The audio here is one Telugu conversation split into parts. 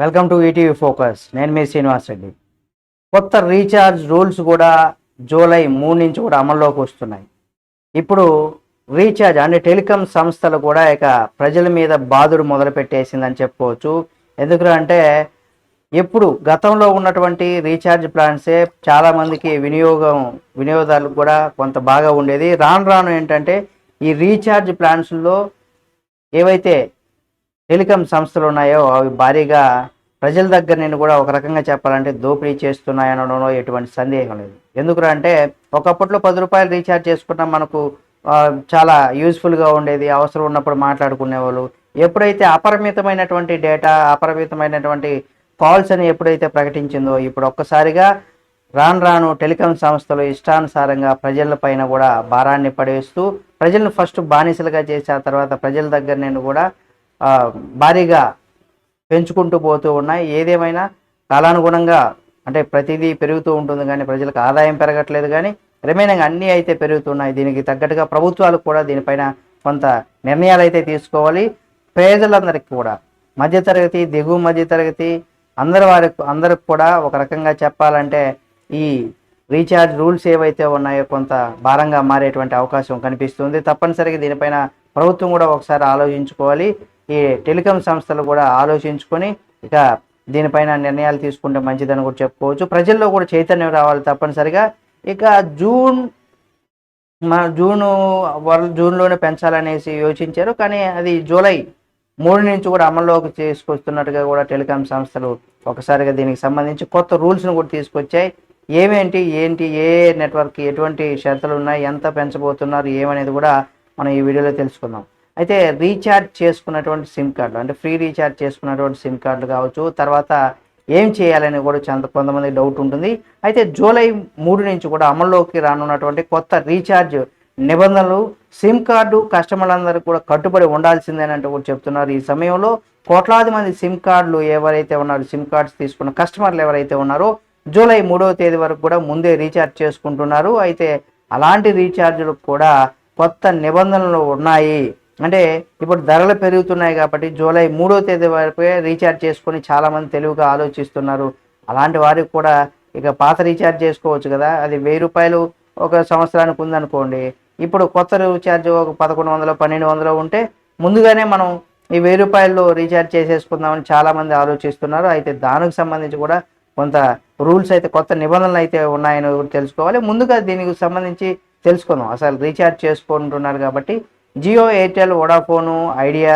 వెల్కమ్ టు ఈటీవీ ఫోకస్ నేను మీ శ్రీనివాస్ రెడ్డి. కొత్త రీఛార్జ్ రూల్స్ కూడా జూలై మూడు నుంచి కూడా అమల్లోకి వస్తున్నాయి. ఇప్పుడు రీఛార్జ్ అంటే టెలికాం సంస్థలు కూడా ఇక ప్రజల మీద బాధుడు మొదలుపెట్టేసిందని చెప్పుకోవచ్చు. ఎందుకంటే ఎప్పుడు గతంలో ఉన్నటువంటి రీఛార్జ్ ప్లాన్సే చాలామందికి వినియోగం వినియోగదారులకు కూడా కొంత బాగా ఉండేది. రాను రాను ఏంటంటే ఈ రీఛార్జ్ ప్లాన్స్లో ఏవైతే టెలికాం సంస్థలు ఉన్నాయో అవి భారీగా ప్రజల దగ్గర నేను కూడా ఒక రకంగా చెప్పాలంటే దోపిడీ చేస్తున్నాయనడంలో ఎటువంటి సందేహం లేదు. ఎందుకురా అంటే ఒకప్పట్లో పది రూపాయలు రీఛార్జ్ చేసుకున్నా మనకు చాలా యూస్ఫుల్గా ఉండేది అవసరం ఉన్నప్పుడు మాట్లాడుకునేవాళ్ళు. ఎప్పుడైతే అపరిమితమైనటువంటి డేటా అపరిమితమైనటువంటి కాల్స్ అని ఎప్పుడైతే ప్రకటించిందో ఇప్పుడు ఒక్కసారిగా రాను రాను టెలికాం సంస్థలు ఇష్టానుసారంగా ప్రజల పైన కూడా భారాన్ని పడేస్తూ ప్రజలను ఫస్ట్ బానిసలుగా చేసి ఆ తర్వాత ప్రజల దగ్గర నేను కూడా భారీగా పెంచుకుంటూ పోతూ ఉన్నాయి. ఏదేమైనా కాలానుగుణంగా అంటే ప్రతిదీ పెరుగుతూ ఉంటుంది కానీ ప్రజలకు ఆదాయం పెరగట్లేదు కానీ రిమైనింగ్ అన్నీ అయితే పెరుగుతున్నాయి. దీనికి తగ్గట్టుగా ప్రభుత్వాలు కూడా దీనిపైన కొంత నిర్ణయాలు అయితే తీసుకోవాలి. పేదలందరికీ కూడా మధ్యతరగతి దిగువ మధ్యతరగతి అందరి వారికి అందరికి కూడా ఒక రకంగా చెప్పాలంటే ఈ రీఛార్జ్ రూల్స్ ఏవైతే ఉన్నాయో కొంత భారంగా మారేటువంటి అవకాశం కనిపిస్తుంది. తప్పనిసరిగా దీనిపైన ప్రభుత్వం కూడా ఒకసారి ఆలోచించుకోవాలి. ఈ టెలికాం సంస్థలు కూడా ఆలోచించుకొని ఇక దీనిపైన నిర్ణయాలు తీసుకుంటే మంచిదని కూడా చెప్పుకోవచ్చు. ప్రజల్లో కూడా చైతన్యం రావాలి తప్పనిసరిగా. ఇక జూన్ మన జూను వాళ్ళు జూన్లోనే పెంచాలనేసి యోచించారు. కానీ అది జూలై మూడు నుంచి కూడా అమల్లోకి తీసుకొస్తున్నట్టుగా కూడా టెలికాం సంస్థలు ఒకసారిగా దీనికి సంబంధించి కొత్త రూల్స్ను కూడా తీసుకొచ్చాయి. ఏమేంటి ఏంటి ఏ నెట్వర్క్ ఎటువంటి షరతులు ఉన్నాయి ఎంత పెంచబోతున్నారు ఏమనేది కూడా మనం ఈ వీడియోలో తెలుసుకుందాం. అయితే రీఛార్జ్ చేసుకున్నటువంటి సిమ్ కార్డులు అంటే ఫ్రీ రీఛార్జ్ చేసుకున్నటువంటి సిమ్ కార్డులు కావచ్చు తర్వాత ఏం చేయాలని కూడా చాలా కొంతమంది డౌట్ ఉంటుంది. అయితే జూలై మూడు నుంచి కూడా అమల్లోకి రానున్నటువంటి కొత్త రీఛార్జ్ నిబంధనలు సిమ్ కార్డు కస్టమర్లందరికీ కూడా కట్టుబడి ఉండాల్సిందేనంటూ కూడా చెప్తున్నారు. ఈ సమయంలో కోట్లాది మంది సిమ్ కార్డులు ఎవరైతే ఉన్నారో సిమ్ కార్డ్స్ తీసుకున్న కస్టమర్లు ఎవరైతే ఉన్నారో జూలై మూడవ తేదీ వరకు కూడా ముందే రీఛార్జ్ చేసుకుంటున్నారు. అయితే అలాంటి రీఛార్జ్లకు కూడా కొత్త నిబంధనలు ఉన్నాయి. అంటే ఇప్పుడు ధరలు పెరుగుతున్నాయి కాబట్టి జూలై మూడో తేదీ వరకు రీఛార్జ్ చేసుకొని చాలామంది తెలివిగా ఆలోచిస్తున్నారు. అలాంటి వారికి కూడా ఇక పాత రీఛార్జ్ చేసుకోవచ్చు కదా. అది వెయ్యి రూపాయలు ఒక సంవత్సరానికి ఉందనుకోండి. ఇప్పుడు కొత్త రీఛార్జ్ ఒక పదకొండు వందలు పన్నెండు వందలు ఉంటే ముందుగానే మనం ఈ వెయ్యి రూపాయల్లో రీఛార్జ్ చేసేసుకుందామని చాలామంది ఆలోచిస్తున్నారు. అయితే దానికి సంబంధించి కూడా కొంత రూల్స్ అయితే కొత్త నిబంధనలు అయితే ఉన్నాయని కూడా తెలుసుకోవాలి. ముందుగా దీనికి సంబంధించి తెలుసుకుందాం. అసలు రీఛార్జ్ చేసుకుంటున్నారు కాబట్టి Jio Airtel Vodafone Idea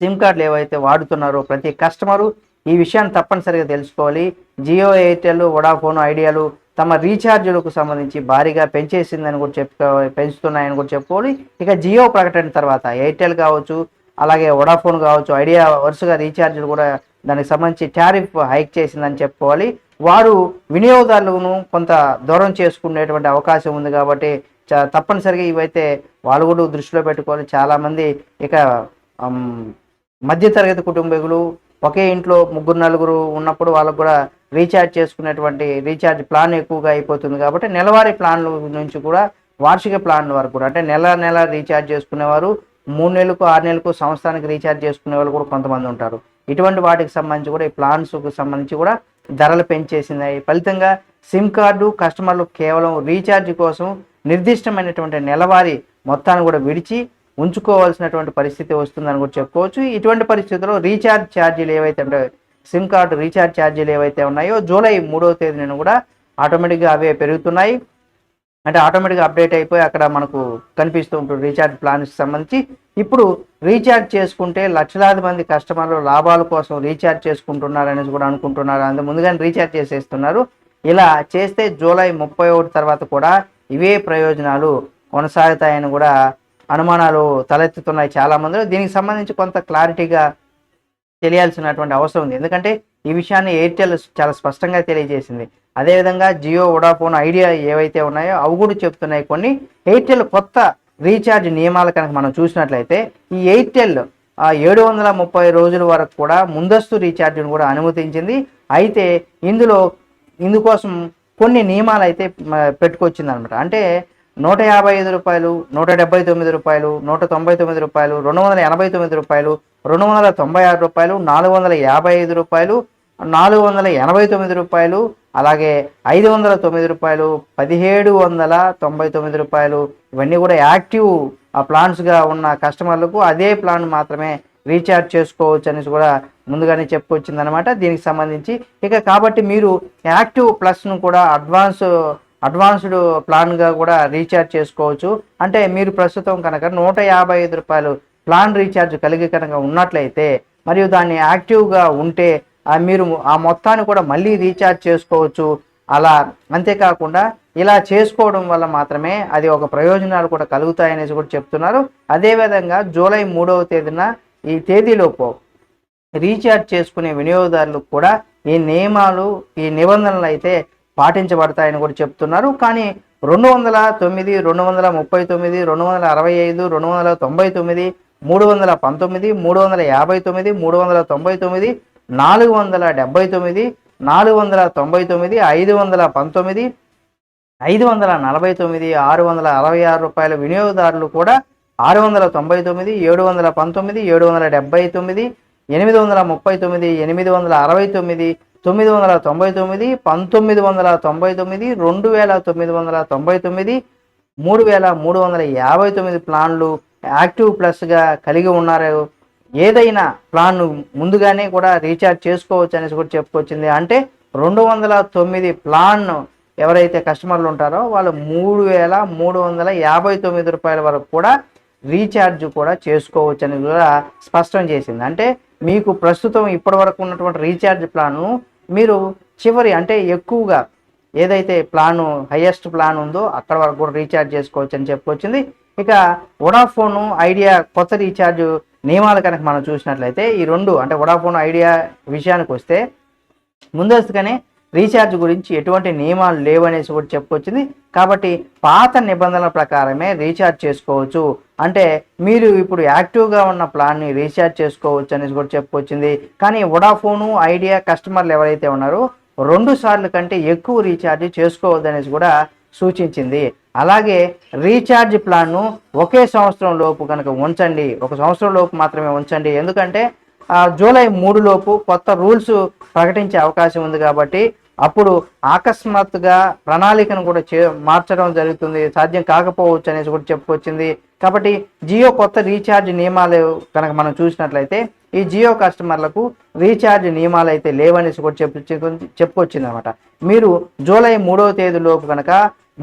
SIM కార్డులు ఏవైతే వాడుతున్నారో ప్రతి కస్టమరు ఈ విషయాన్ని తప్పనిసరిగా తెలుసుకోవాలి. జియో ఎయిర్టెల్ వోడాఫోన్ ఐడియాలు తమ రీఛార్జులకు సంబంధించి భారీగా పెంచేసిందని కూడా చెప్పుకో పెంచుతున్నాయని కూడా చెప్పుకోవాలి. ఇక జియో ప్రకటన తర్వాత ఎయిర్టెల్ కావచ్చు అలాగే వోడాఫోన్ కావచ్చు ఐడియా వరుసగా రీఛార్జీలు కూడా దానికి సంబంధించి టారిఫ్ హైక్ చేసిందని చెప్పుకోవాలి. వారు వినియోగదారులను కొంత దూరం చేసుకునేటువంటి అవకాశం ఉంది కాబట్టి చ- తప్పనిసరిగా ఇవైతే వాళ్ళు కూడా దృష్టిలో పెట్టుకోవాలి చాలామంది ఇక మధ్యతరగతి కుటుంబీకులు ఒకే ఇంట్లో ముగ్గురు నలుగురు ఉన్నప్పుడు వాళ్ళకు కూడా రీఛార్జ్ చేసుకునేటువంటి రీఛార్జ్ ప్లాన్ ఎక్కువగా అయిపోతుంది కాబట్టి నెలవారీ ప్లాన్ల నుంచి కూడా వార్షిక ప్లాన్ల వరకు కూడా అంటే నెల నెల రీఛార్జ్ చేసుకునేవారు మూడు నెలలకు ఆరు నెలలకు సంవత్సరానికి రీఛార్జ్ చేసుకునే వాళ్ళు కూడా కొంతమంది ఉంటారు. ఇటువంటి వాటికి సంబంధించి కూడా ఈ ప్లాన్స్కు సంబంధించి కూడా ధరలు పెంచేసింది. ఫలితంగా సిమ్ కార్డు కస్టమర్లు కేవలం రీఛార్జ్ కోసం నిర్దిష్టమైనటువంటి నెలవారీ మొత్తాన్ని కూడా విడిచి ఉంచుకోవాల్సినటువంటి పరిస్థితి వస్తుందని కూడా చెప్పుకోవచ్చు. ఇటువంటి పరిస్థితుల్లో రీఛార్జ్ ఛార్జీలు ఏవైతే అంటే సిమ్ కార్డు రీఛార్జ్ ఛార్జీలు ఏవైతే ఉన్నాయో జూలై మూడవ తేదీన కూడా ఆటోమేటిక్గా అవే పెరుగుతున్నాయి. అంటే ఆటోమేటిక్గా అప్డేట్ అయిపోయి అక్కడ మనకు కనిపిస్తూ ఉంటుంది రీఛార్జ్ ప్లాన్కి సంబంధించి. ఇప్పుడు రీఛార్జ్ చేసుకుంటే లక్షలాది మంది కస్టమర్లు లాభాల కోసం రీఛార్జ్ చేసుకుంటున్నారు అనేసి కూడా అనుకుంటున్నారు. అందు ముందుగానే రీఛార్జ్ చేసేస్తున్నారు. ఇలా చేస్తే జూలై ముప్పై ఒకటి తర్వాత కూడా ఇవే ప్రయోజనాలు కొనసాగుతాయని కూడా అనుమానాలు తలెత్తుతున్నాయి చాలా మంది దీనికి సంబంధించి కొంత క్లారిటీగా తెలియాల్సినటువంటి అవసరం ఉంది. ఎందుకంటే ఈ విషయాన్ని ఎయిర్టెల్ చాలా స్పష్టంగా తెలియజేసింది. అదేవిధంగా జియో వోడాఫోన్ ఐడియా ఏవైతే ఉన్నాయో అవి కూడా చెప్తున్నాయి కొన్ని. ఎయిర్టెల్ కొత్త రీఛార్జ్ నియమాలు కనుక మనం చూసినట్లయితే ఈ ఎయిర్టెల్ ఏడు వందల ముప్పై రోజుల వరకు కూడా ముందస్తు రీఛార్జ్ను కూడా అనుమతించింది. అయితే ఇందులో ఇందుకోసం కొన్ని నియమాలు అయితే పెట్టుకొచ్చింది అనమాట అంటే నూట యాభై ఐదు రూపాయలు నూట డెబ్బై తొమ్మిది రూపాయలు నూట తొంభై తొమ్మిది రూపాయలు రెండు వందల ఎనభై తొమ్మిది రూపాయలు రెండు వందల తొంభై ఆరు రూపాయలు నాలుగు వందల యాభై ఐదు రూపాయలు నాలుగు వందల ఎనభై తొమ్మిది రూపాయలు అలాగే ఐదు వందల తొమ్మిది రూపాయలు పదిహేడు వందల తొంభై తొమ్మిది రూపాయలు ఇవన్నీ కూడా యాక్టివ్ ఆ ప్లాన్స్గా ఉన్న కస్టమర్లకు అదే ప్లాన్ మాత్రమే రీఛార్జ్ చేసుకోవచ్చు అనేసి కూడా ముందుగానే చెప్పుకొచ్చింది అనమాట దీనికి సంబంధించి ఇక కాబట్టి మీరు యాక్టివ్ ప్లస్ను కూడా అడ్వాన్స్ అడ్వాన్స్డ్ ప్లాన్గా కూడా రీఛార్జ్ చేసుకోవచ్చు. అంటే మీరు ప్రస్తుతం కనుక నూట యాభై ఐదు రూపాయలు ప్లాన్ రీఛార్జ్ కలిగి కనుక ఉన్నట్లయితే మరియు దాన్ని యాక్టివ్గా ఉంటే మీరు ఆ మొత్తాన్ని కూడా మళ్ళీ రీఛార్జ్ చేసుకోవచ్చు. అలా అంతేకాకుండా ఇలా చేసుకోవడం వల్ల మాత్రమే అది ఒక ప్రయోజనాలు కూడా కలుగుతాయనేసి కూడా చెప్తున్నారు. అదేవిధంగా జూలై మూడవ తేదీన ఈ తేదీలోపు రీఛార్జ్ చేసుకునే వినియోగదారులకు కూడా ఈ నియమాలు ఈ నిబంధనలు అయితే పాటించబడతాయని కూడా చెప్తున్నారు. కానీ రెండు వందల తొమ్మిది రెండు వందల ముప్పై తొమ్మిది రెండు వందల అరవై ఐదు రెండు వందల తొంభై తొమ్మిది మూడు వందల పంతొమ్మిది మూడు వందల యాభై తొమ్మిది మూడు వందల తొంభై తొమ్మిది నాలుగు వందల డెబ్బై తొమ్మిది నాలుగు వందల తొంభై తొమ్మిది ఐదు వందల పంతొమ్మిది ఐదు వందల నలభై తొమ్మిది ఆరు వందల అరవై ఆరు రూపాయల వినియోగదారులు కూడా ఆరు వందల తొంభై తొమ్మిది ఏడు వందల పంతొమ్మిది ఏడు వందల డెబ్బై తొమ్మిది ఎనిమిది వందల ముప్పై తొమ్మిది ఎనిమిది వందల అరవై తొమ్మిది తొమ్మిది వందల తొంభై తొమ్మిది పంతొమ్మిది వందల తొంభై తొమ్మిది రెండు వేల తొమ్మిది వందల తొంభై తొమ్మిది మూడు వేల మూడు వందల యాభై తొమ్మిది ప్లాన్లు యాక్టివ్ ప్లస్గా కలిగి ఉన్నారు. ఏదైనా ప్లాన్ ముందుగానే కూడా రీఛార్జ్ చేసుకోవచ్చు అనేసి కూడా చెప్పుకొచ్చింది. అంటే రెండు వందల తొమ్మిది ప్లాన్ ఎవరైతే కస్టమర్లు ఉంటారో వాళ్ళు మూడు వేల మూడు వందల యాభై తొమ్మిది రూపాయల వరకు కూడా రీఛార్జ్ కూడా చేసుకోవచ్చు అని కూడా స్పష్టం చేసింది. అంటే మీకు ప్రస్తుతం ఇప్పటి వరకు ఉన్నటువంటి రీఛార్జ్ ప్లాన్ను మీరు చివరి అంటే ఎక్కువగా ఏదైతే ప్లాను హైయెస్ట్ ప్లాన్ ఉందో అక్కడ వరకు కూడా రీఛార్జ్ చేసుకోవచ్చు అని చెప్పుకొచ్చింది. ఇక వొడాఫోను ఐడియా కొత్త రీఛార్జ్ నియమాలు కనుక మనం చూసినట్లయితే ఈ రెండు అంటే వొడాఫోన్ ఐడియా విషయానికి వస్తే ముందస్తుగానే రీఛార్జ్ గురించి ఎటువంటి నియమాలు లేవనేసి కూడా చెప్పుకొచ్చింది కాబట్టి పాత నిబంధనల ప్రకారమే రీఛార్జ్ చేసుకోవచ్చు. అంటే మీరు ఇప్పుడు యాక్టివ్గా ఉన్న ప్లాన్ని రీఛార్జ్ చేసుకోవచ్చు అనేసి కూడా చెప్పుకొచ్చింది కానీ వొడాఫోను ఐడియా కస్టమర్లు ఎవరైతే ఉన్నారో రెండు సార్లు కంటే ఎక్కువ రీఛార్జ్ చేసుకోవద్దనేసి కూడా సూచించింది. అలాగే రీఛార్జ్ ప్లాన్ను ఒకే సంవత్సరం లోపు కనుక ఉంచండి. ఒక సంవత్సరం లోపు మాత్రమే ఉంచండి. ఎందుకంటే జూలై మూడు లోపు కొత్త రూల్స్ ప్రకటించే అవకాశం ఉంది కాబట్టి అప్పుడు అకస్మాత్తుగా ప్రణాళికను కూడా చే మార్చడం జరుగుతుంది సాధ్యం కాకపోవచ్చు అనేసి కూడా చెప్పుకొచ్చింది. కాబట్టి జియో కొత్త రీఛార్జ్ నియమాలు కనుక మనం చూసినట్లయితే ఈ జియో కస్టమర్లకు రీఛార్జ్ నియమాలు అయితే లేవనేసి కూడా చెప్పు చెప్పుకొచ్చింది అనమాట మీరు జూలై మూడవ తేదీలోపు కనుక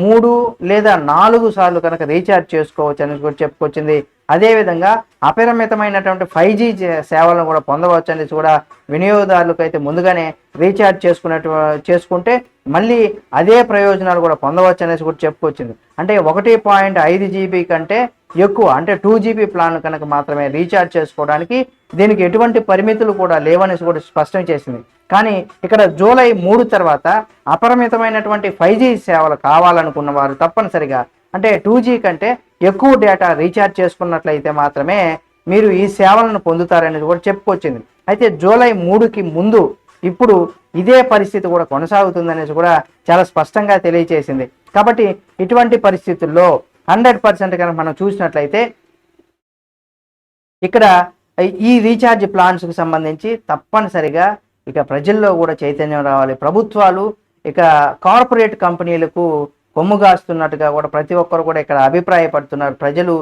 మూడు లేదా నాలుగు సార్లు కనుక రీఛార్జ్ చేసుకోవచ్చు అని కూడా చెప్పుకొచ్చింది. అదేవిధంగా అపరిమితమైనటువంటి ఫైవ్ జీ సేవలను కూడా పొందవచ్చు అనేసి కూడా వినియోగదారులకు అయితే ముందుగానే రీఛార్జ్ చేసుకున్నట్టు చేసుకుంటే మళ్ళీ అదే ప్రయోజనాలు కూడా పొందవచ్చు అనేసి కూడా చెప్పుకొచ్చింది. అంటే ఒకటి పాయింట్ ఐదు జీబీ కంటే ఎక్కువ అంటే టూ జీబీ ప్లాన్ కనుక మాత్రమే రీఛార్జ్ చేసుకోవడానికి దీనికి ఎటువంటి పరిమితులు కూడా లేవనేసి కూడా స్పష్టం చేసింది. కానీ ఇక్కడ జూలై మూడు తర్వాత అపరిమితమైనటువంటి ఫైవ్ జీ సేవలు కావాలనుకున్న వారు తప్పనిసరిగా అంటే టూ జీ కంటే ఎక్కువ డేటా రీఛార్జ్ చేసుకున్నట్లయితే మాత్రమే మీరు ఈ సేవలను పొందుతారనేది కూడా చెప్పుకొచ్చింది. అయితే జూలై మూడుకి ముందు ఇప్పుడు ఇదే పరిస్థితి కూడా కొనసాగుతుందనేసి కూడా చాలా స్పష్టంగా తెలియచేసింది. కాబట్టి ఇటువంటి పరిస్థితుల్లో హండ్రెడ్ పర్సెంట్ కనుక మనం చూసినట్లయితే ఇక్కడ ఈ రీఛార్జ్ ప్లాన్స్కి సంబంధించి తప్పనిసరిగా ఇక ప్రజల్లో కూడా చైతన్యం రావాలి. ప్రభుత్వాలు ఇక కార్పొరేట్ కంపెనీలకు కొమ్ముగాస్తున్నట్టుగా కూడా ప్రతి ఒక్కరు కూడా ఇక్కడ అభిప్రాయపడుతున్నారు. ప్రజలు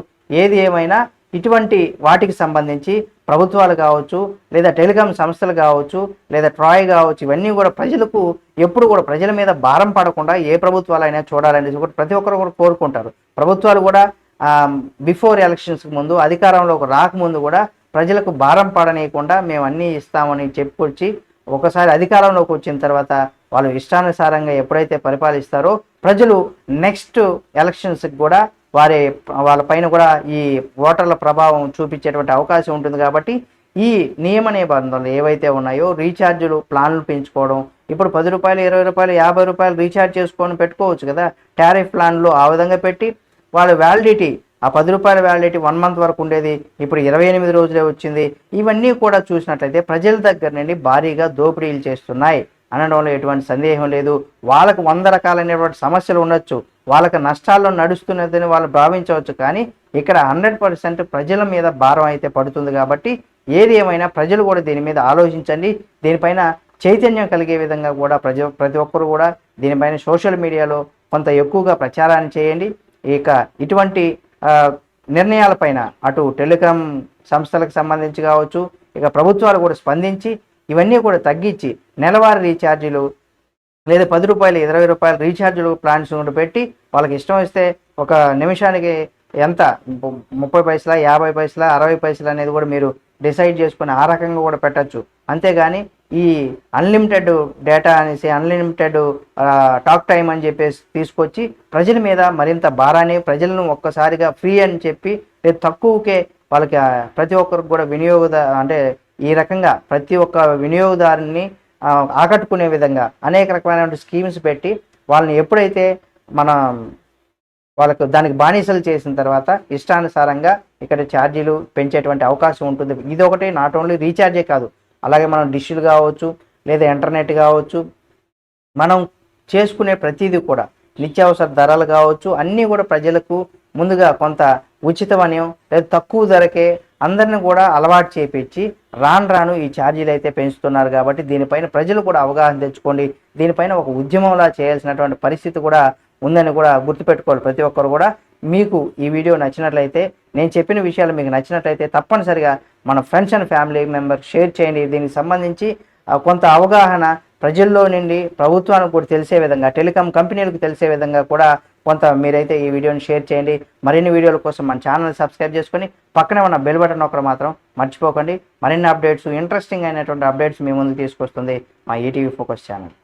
ఏది ఏమైనా ఇటువంటి వాటికి సంబంధించి ప్రభుత్వాలు కావచ్చు లేదా టెలికాం సంస్థలు కావచ్చు లేదా ట్రాయ్ కావచ్చు ఇవన్నీ కూడా ప్రజలకు ఎప్పుడు కూడా ప్రజల మీద భారం పడకుండా ఏ ప్రభుత్వాలైనా చూడాలనేది కూడా ప్రతి ఒక్కరు కూడా కోరుకుంటారు. ప్రభుత్వాలు కూడా బిఫోర్ ఎలక్షన్స్కి ముందు అధికారంలోకి రాకముందు కూడా ప్రజలకు భారం పడనీయకుండా మేము అన్నీ ఇస్తామని చెప్పుకొచ్చి ఒకసారి అధికారంలోకి వచ్చిన తర్వాత వాళ్ళు ఇష్టానుసారంగా ఎప్పుడైతే పరిపాలిస్తారో ప్రజలు నెక్స్ట్ ఎలక్షన్స్కి కూడా వారి వాళ్ళ పైన కూడా ఈ ఓటర్ల ప్రభావం చూపించేటువంటి అవకాశం ఉంటుంది కాబట్టి ఈ నియమ నిబంధనలు ఏవైతే ఉన్నాయో రీఛార్జులు ప్లాన్లు పెంచుకోవడం ఇప్పుడు పది రూపాయలు ఇరవై రూపాయలు యాభై రూపాయలు రీఛార్జ్ చేసుకొని పెట్టుకోవచ్చు కదా. టారిఫ్ ప్లాన్లు ఆ విధంగా పెట్టి వాళ్ళ వ్యాలిడిటీ ఆ పది రూపాయల వ్యాలిడిటీ వన్ మంత్ వరకు ఉండేది ఇప్పుడు ఇరవై ఎనిమిది రోజులే వచ్చింది. ఇవన్నీ కూడా చూసినట్లయితే ప్రజల దగ్గర నుండి భారీగా దోపిడీలు చేస్తున్నాయి. అనడంలో ఎటువంటి సందేహం లేదు. వాళ్ళకు వంద రకాలైనటువంటి సమస్యలు ఉండొచ్చు. వాళ్ళకి నష్టాల్లో నడుస్తున్నదని వాళ్ళు భావించవచ్చు కానీ ఇక్కడ హండ్రెడ్ పర్సెంట్ ప్రజల మీద భారం అయితే పడుతుంది కాబట్టి ఏది ఏమైనా ప్రజలు కూడా దీని మీద ఆలోచించండి. దీనిపైన చైతన్యం కలిగే విధంగా కూడా ప్రజ ప్రతి ఒక్కరు కూడా దీనిపైన సోషల్ మీడియాలో కొంత ఎక్కువగా ప్రచారాన్ని చేయండి. ఇక ఇటువంటి నిర్ణయాలపైన అటు టెలికాం సంస్థలకు సంబంధించి కావచ్చు ఇక ప్రభుత్వాలు కూడా స్పందించి ఇవన్నీ కూడా తగ్గించి నెలవారీ రీఛార్జీలు లేదా పది రూపాయలు ఇరవై రూపాయలు రీఛార్జీలు ప్లాన్స్ కూడా పెట్టి వాళ్ళకి ఇష్టం వస్తే ఒక నిమిషానికి ఎంత? ము- ముప్పై పైసల యాభై పైసల అరవై పైసలు అనేది కూడా మీరు డిసైడ్ చేసుకుని ఆ రకంగా కూడా పెట్టచ్చు. అంతేగాని ఈ అన్లిమిటెడ్ డేటా అనేసి అన్లిమిటెడ్ టాక్ టైం అని చెప్పేసి తీసుకొచ్చి ప్రజల మీద మరింత భారాన్ని ప్రజలను ఒక్కసారిగా ఫ్రీ అని చెప్పి లేదు తక్కువకే వాళ్ళకి ప్రతి ఒక్కరికి కూడా వినియోగద అంటే ఈ రకంగా ప్రతి ఒక్క వినియోగదారుని ఆకట్టుకునే విధంగా అనేక రకమైనటువంటి స్కీమ్స్ పెట్టి వాళ్ళని ఎప్పుడైతే మన వాళ్ళకు దానికి బానిసలు చేసిన తర్వాత ఇష్టానుసారంగా ఇక్కడ ఛార్జీలు పెంచేటువంటి అవకాశం ఉంటుంది. ఇది ఒకటి నాట్ ఓన్లీ రీఛార్జే కాదు. అలాగే మనం డిష్లు కావచ్చు లేదా ఇంటర్నెట్ కావచ్చు మనం చేసుకునే ప్రతిదీ కూడా నిత్యావసర ధరలు కావచ్చు అన్నీ కూడా ప్రజలకు ముందుగా కొంత ఉచితమని లేదా తక్కువ ధరకే అందరిని కూడా అలవాటు చేపించి రాను రాను ఈ ఛార్జీలు అయితే పెంచుతున్నారు కాబట్టి దీనిపైన ప్రజలు కూడా అవగాహన తెచ్చుకోండి. దీనిపైన ఒక ఉద్యమంలా చేయాల్సినటువంటి పరిస్థితి కూడా ఉందని కూడా గుర్తుపెట్టుకోవాలి ప్రతి ఒక్కరు కూడా. మీకు ఈ వీడియో నచ్చినట్లయితే నేను చెప్పిన విషయాలు మీకు నచ్చినట్లయితే తప్పనిసరిగా మన friends and family members share చేయండి. దీనికి సంబంధించి ఆ, కొంత అవగాహన ప్రజల్లో నుండి ప్రభుత్వానికి కూడా తెలిసే విధంగా టెలికాం కంపెనీలకు తెలిసే విధంగా కూడా కొంత మీరైతే ఈ వీడియోని షేర్ చేయండి. మరిన్ని వీడియోల కోసం మన ఛానల్ సబ్స్క్రైబ్ చేసుకొని పక్కనే ఉన్న బెల్ బటన్ ఒకరు మాత్రం మర్చిపోకండి. మరిన్ని అప్డేట్స్ ఇంట్రెస్టింగ్ అయినటువంటి అప్డేట్స్ మీ ముందుకు తీసుకొస్తుంది మా ఈటీవీ ఫోకస్ ఛానల్.